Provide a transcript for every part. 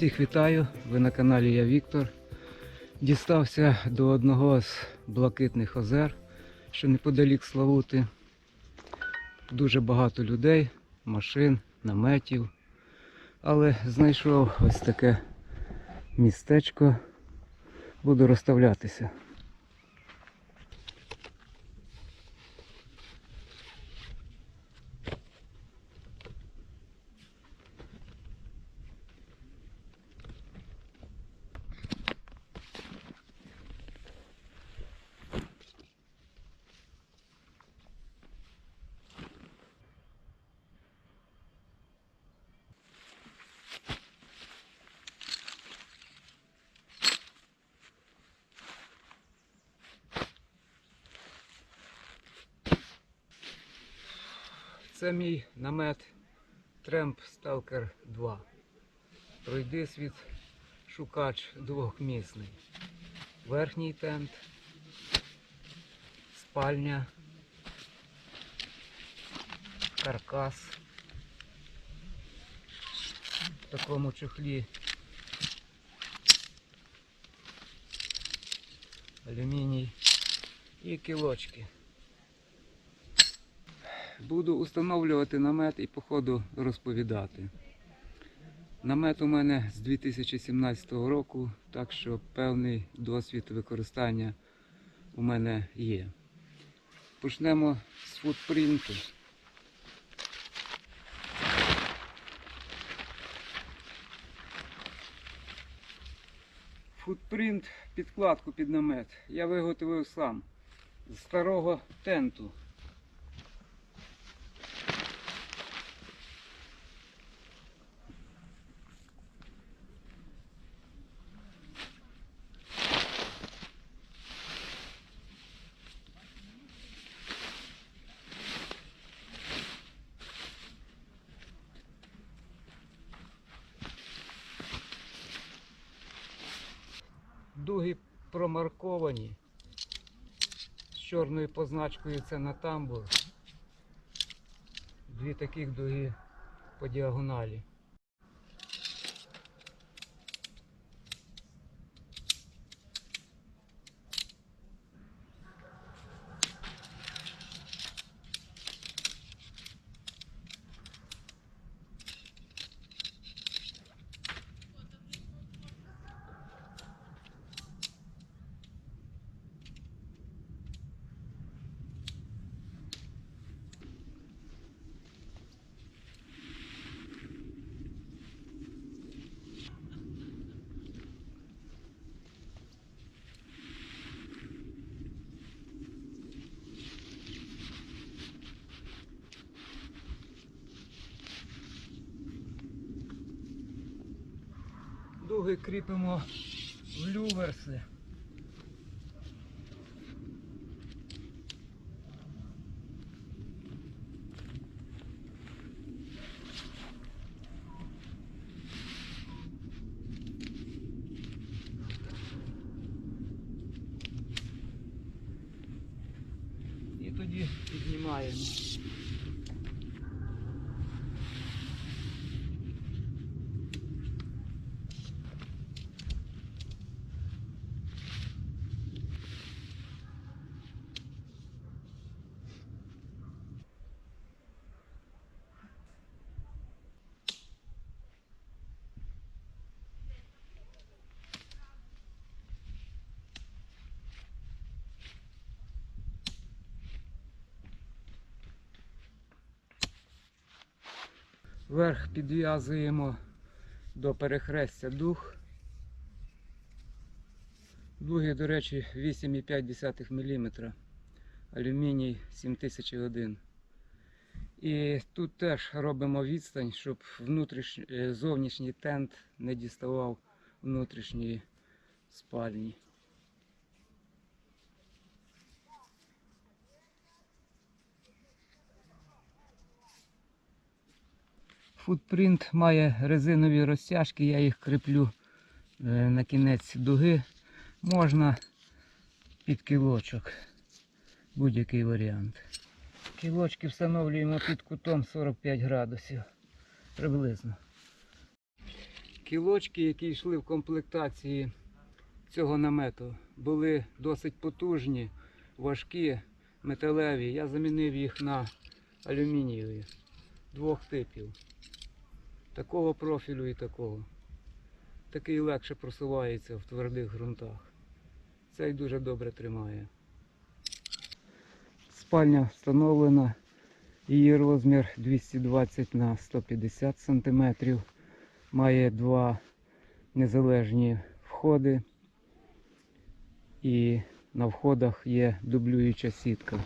Всіх вітаю, ви на каналі Я Віктор. Дістався до одного з блакитних озер, що неподалік Славути. Дуже багато людей, машин, наметів. Але знайшов ось таке містечко. Буду розставлятися. Мій намет Тремп Stalker 2. Пройди світ шукач двохмісний. Верхній тент, спальня, каркас. В такому чохлі. Алюміній і кілочки. Буду установлювати намет і по ходу розповідати. Намет у мене з 2017 року, так що певний досвід використання у мене є. Почнемо з футпринту. Футпринт підкладку під намет я виготовив сам з старого тенту. Дуги промарковані з чорною позначкою це на тамбур. Дві таких дуги по діагоналі. Дуги кріпимо в люверси. Верх підв'язуємо до перехрестя дух. Дуги, до речі, 8,5 мм. Алюміній 7001. І тут теж робимо відстань, щоб е, зовнішній тент не діставав внутрішньої спальні. Футпринт має резинові розтяжки, я їх кріплю е, на кінець дуги. Можна під кілочок. Будь-який варіант. Кілочки встановлюємо під кутом 45 градусів. Приблизно. Кілочки, які йшли в комплектації цього намету, були досить потужні, важкі, металеві. Я замінив їх на алюмінієві двох типів. Такого профілю і такого. Такий легше просувається в твердих ґрунтах. Цей дуже добре тримає. Спальня встановлена. Її розмір 220 на 150 см. Має два незалежні входи. І на входах є дублююча сітка.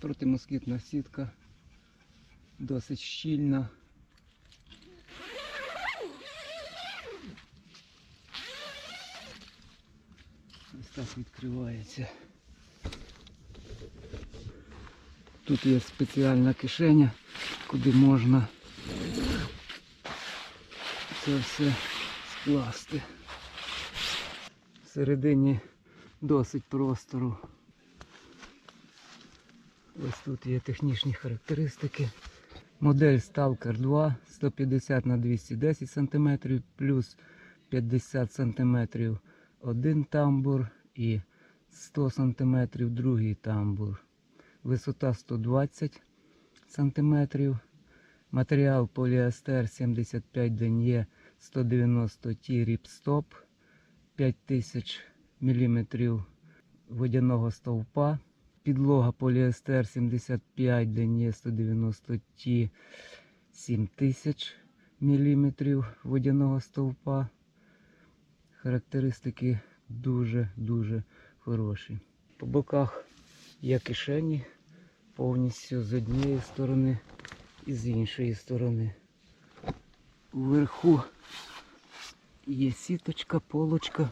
Протимоскітна сітка досить щільна. Ось так відкривається. Тут є спеціальна кишеня, куди можна це все скласти. Всередині досить простору. Ось тут є технічні характеристики. Модель Stalker 2 150 на 210 см плюс 50 см один тамбур і 100 см другий тамбур. Висота 120 см. Матеріал поліестер 75 ден'є 190 Т ріпстоп 5000 мм водяного стовпа. Підлога поліестер 75 ден'є 190 Т 7000 мм водяного стовпа. Характеристики дуже-дуже хороші. По боках є кишені повністю з однієї сторони і з іншої сторони. Вверху є сіточка, полочка,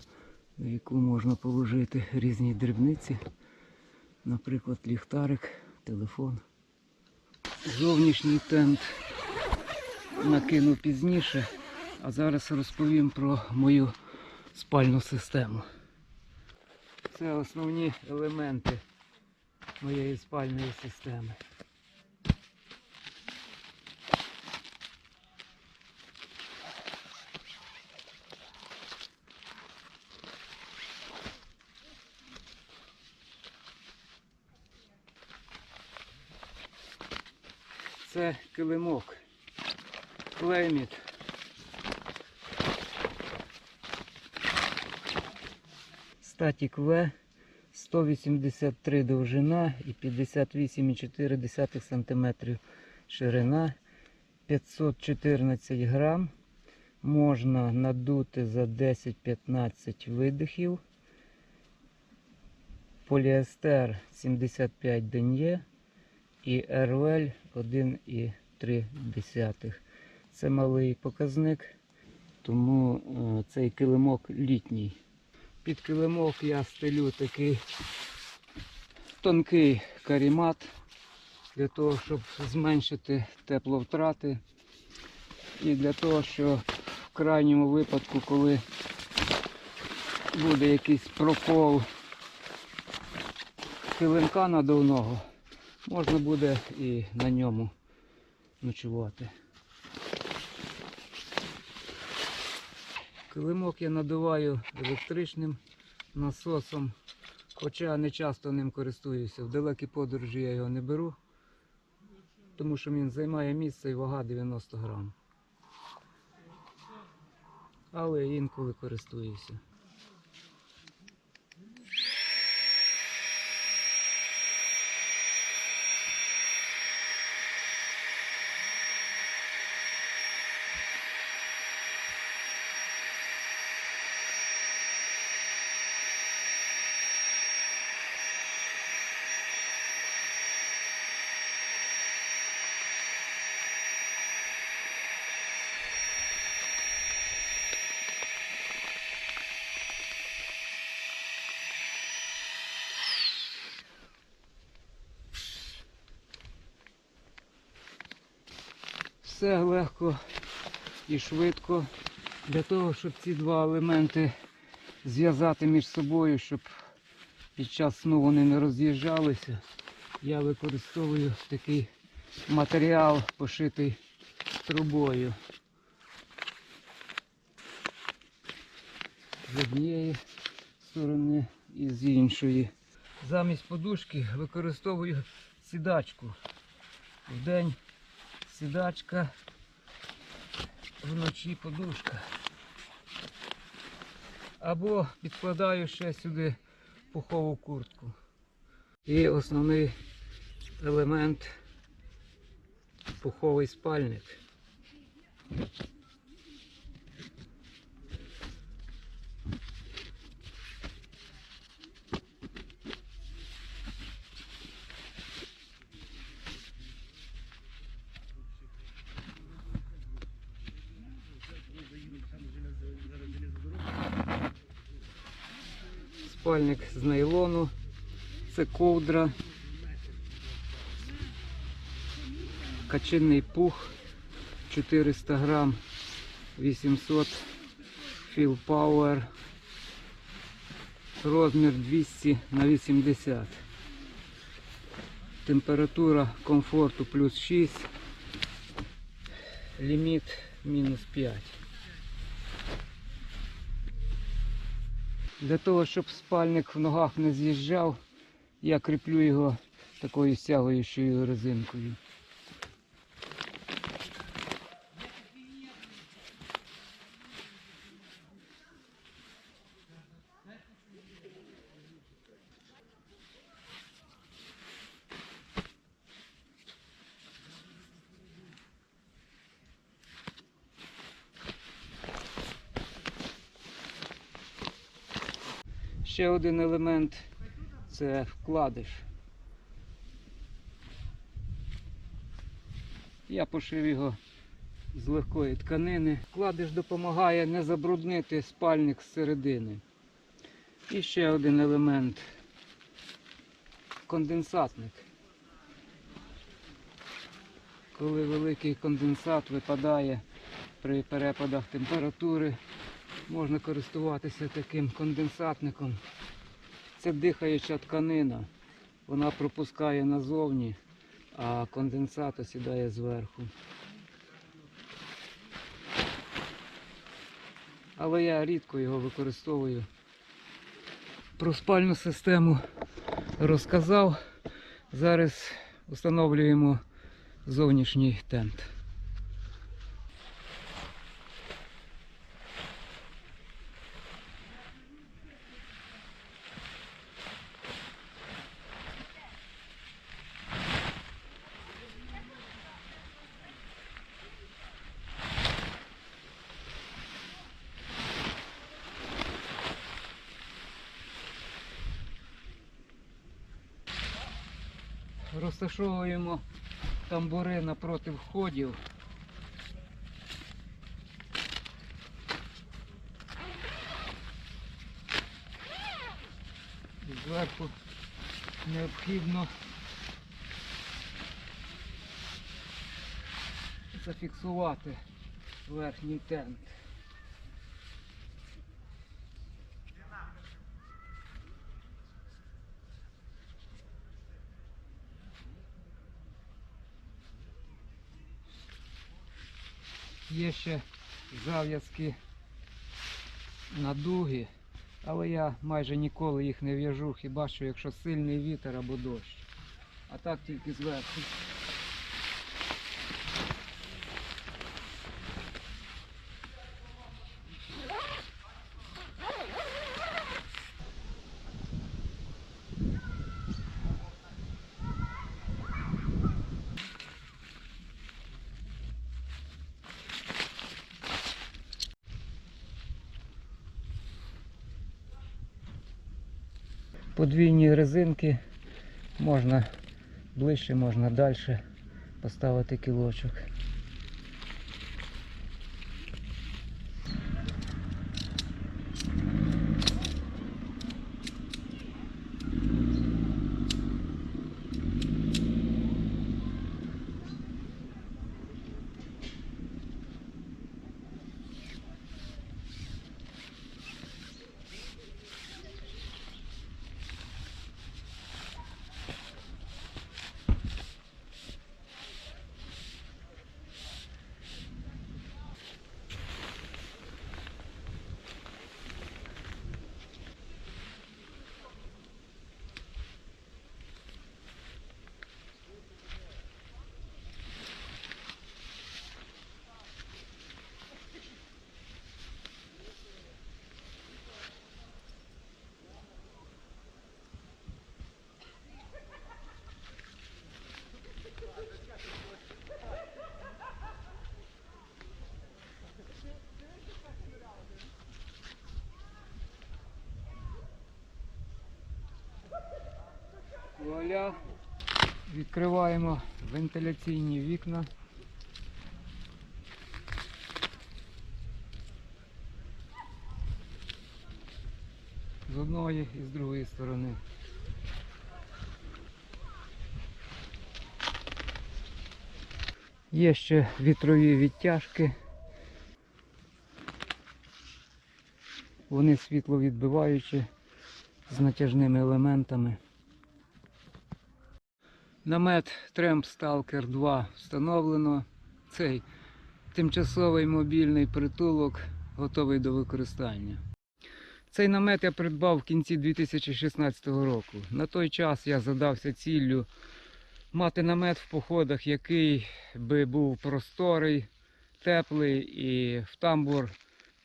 на яку можна положити різні дрібниці. Наприклад, ліхтарик, телефон. Зовнішній тент накину пізніше, а зараз розповім про мою спальну систему. Це основні елементи моєї спальної системи. Це килимок. Плейміт. Статік В 183 довжина і 58,4 см ширина. 514 грам. Можна надути за 10-15 видихів. Поліестер 75 ден'є і РВЛ 1,3. Це малий показник, тому е, цей килимок літній. Під килимок я стелю такий тонкий карімат для того, щоб зменшити тепловтрати і для того, щоб крайньому випадку, коли буде якийсь прокол килимка надувного, можна буде і на ньому ночувати. Килимок я надуваю електричним насосом, хоча не часто ним користуюся. В далекі подорожі я його не беру, тому що він займає місце і вага 90 грам. Але інколи користуюся. Все легко і швидко для того, щоб ці два елементи зв'язати між собою, щоб під час сну вони не роз'їжджалися. Я використовую такий матеріал, пошитий трубою. З однієї сторони і з іншої. Замість подушки використовую сідачку. Вдень сідачка, вночі подушка. Або підкладаю ще сюди пухову куртку. І основний елемент пуховий спальник. Спальник з нейлону. Це ковдра. Качинний пух 400 грам 800 Feel Power. Розмір 200 на 80. Температура комфорту плюс 6. Ліміт мінус 5. Для того, щоб спальник в ногах не з'їжджав, я кріплю його такою стягуючою резинкою. Ще один елемент це вкладиш. Я пошив його з легкої тканини. Вкладиш допомагає не забруднити спальник зсередини. І ще один елемент конденсатник. Коли великий конденсат випадає при перепадах температури, можна користуватися таким конденсатником. Це дихаюча тканина. Вона пропускає назовні, а конденсат осідає зверху. Але я рідко його використовую. Про спальну систему розказав. Зараз встановлюємо зовнішній тент. Розташовуємо тамбури напроти входів. Зверху необхідно зафіксувати верхній тент. Є ще зав'язки на дуги, але я майже ніколи їх не в'яжу, хіба що якщо сильний вітер або дощ. А так тільки зверху. Резинки можна ближче, можна далі поставити кілочок. Відкриваємо вентиляційні вікна. З одної і з другої сторони. Є ще вітрові відтяжки. Вони світловідбиваючі з натяжними елементами. Намет Тремп Stalker 2 встановлено. Цей тимчасовий мобільний притулок готовий до використання. Цей намет я придбав в кінці 2016 року. На той час я задався ціллю мати намет в походах, який би був просторий, теплий і в тамбур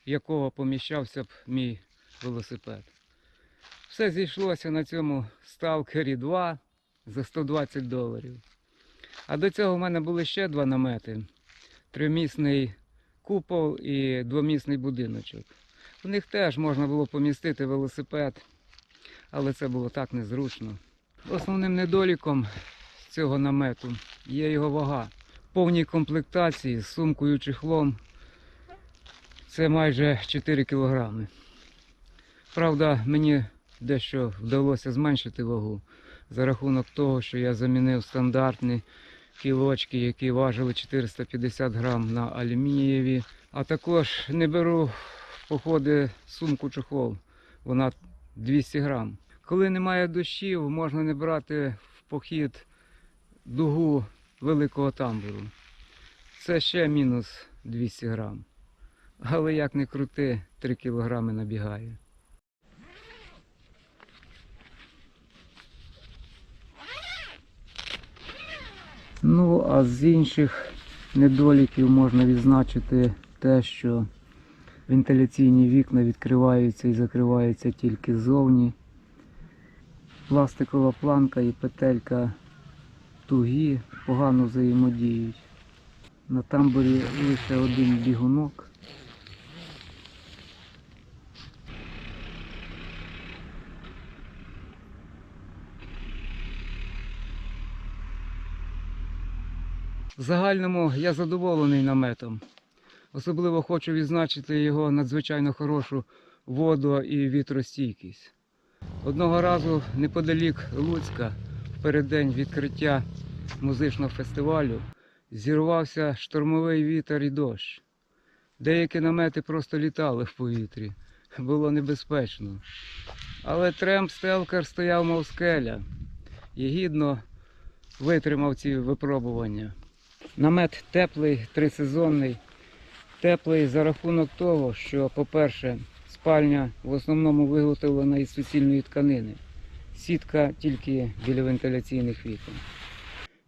якого поміщався б мій велосипед. Все зійшлося на цьому Stalker 2 за 120 доларів. А до цього в мене були ще два намети: тримісний купол і двомісний будиночок. В них теж можна було помістити велосипед, але це було так незручно. Основним недоліком цього намету є його вага. Повній комплектації з сумкою чехлом це майже 4 кілограми. Правда, мені дещо вдалося зменшити вагу за рахунок того, що я замінив стандартні кілочки, які важили 450 грам на алюмінієві. А також не беру в походи сумку чохол, вона 200 грам. Коли немає дощів, можна не брати в похід дугу великого тамбуру. Це ще мінус 200 грам. Але як не крути, 3 кілограми набігає. Ну, а з інших недоліків можна відзначити те, що вентиляційні вікна відкриваються і закриваються тільки ззовні. Пластикова планка і петелька тугі погано взаємодіють. На тамбурі лише один бігунок. В загальному я задоволений наметом. Особливо хочу відзначити його надзвичайно хорошу воду і вітростійкість. Одного разу неподалік Луцька, в переддень відкриття музичного фестивалю, зірвався штормовий вітер і дощ. Деякі намети просто літали в повітрі. Було небезпечно. Але тремп Стелкер стояв мов скеля і гідно витримав ці випробування. Намет теплий, трисезонний. Теплий за рахунок того, що, по-перше, спальня в основному виготовлена із суцільної тканини. Сітка тільки біля вентиляційних вікон.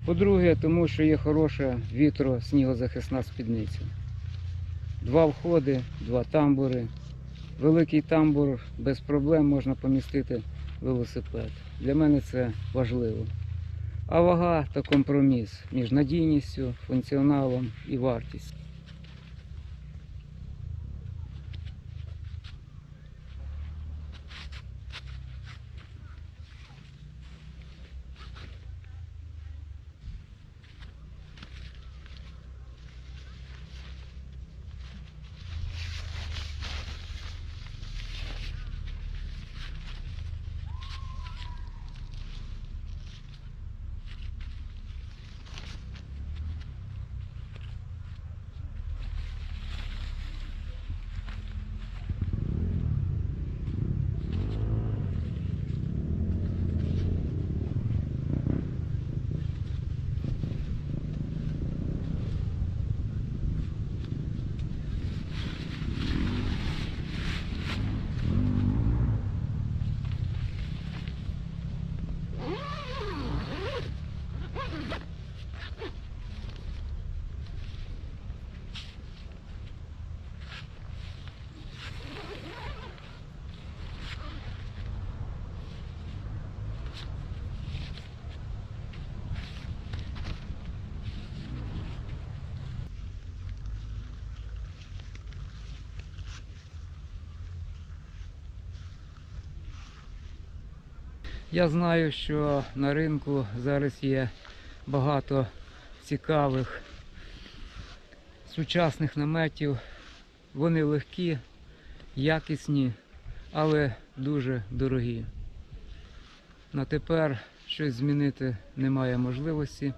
По-друге, тому що є хороша вітро-снігозахисна спідниця. Два входи, два тамбури. Великий тамбур без проблем можна помістити велосипед. Для мене це важливо. А вага та компроміс між надійністю, функціоналом і вартістю. Я знаю, що на ринку зараз є багато цікавих сучасних наметів. Вони легкі, якісні, але дуже дорогі. На тепер щось змінити немає можливості,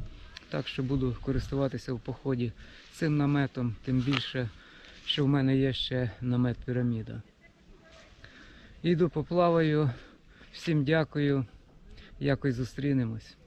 так що буду користуватися в поході цим наметом, тим більше, що в мене є ще намет піраміда. Йду поплаваю. Всім дякую. Якось зустрінемось.